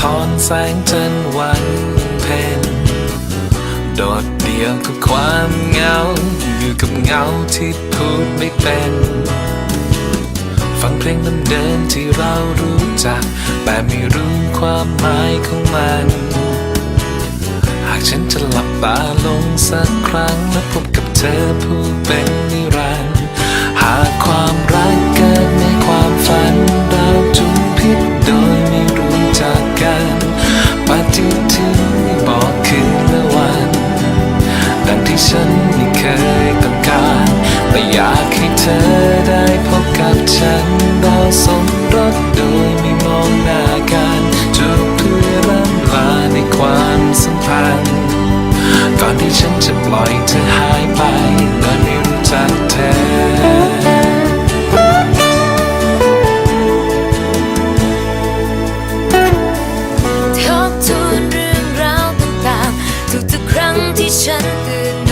ถอนแสงจันวันเพ็ญโดดเดี่ยวกับความเหงา อยู่กับเงาที่พูดไม่เป็น ฟังเพลงเดิมๆที่เรารู้จัก แต่ไม่รู้ความหมายของมัน หากฉันจะหลับตาลงสักครั้ง และพบกับเธอผู้เป็นนิรันดร์หากความ่ฉันไม่เคยต้องการไม่อยากให้เธอได้พบกับฉันเราสมรสโดยไม่มองหน้ากันจบเพื่อร่ำลาในความสัมพันธ์ก่อนที่ฉันจะปล่อยเธอหายไปโดยไม่รู้จักเธอฉันตื่น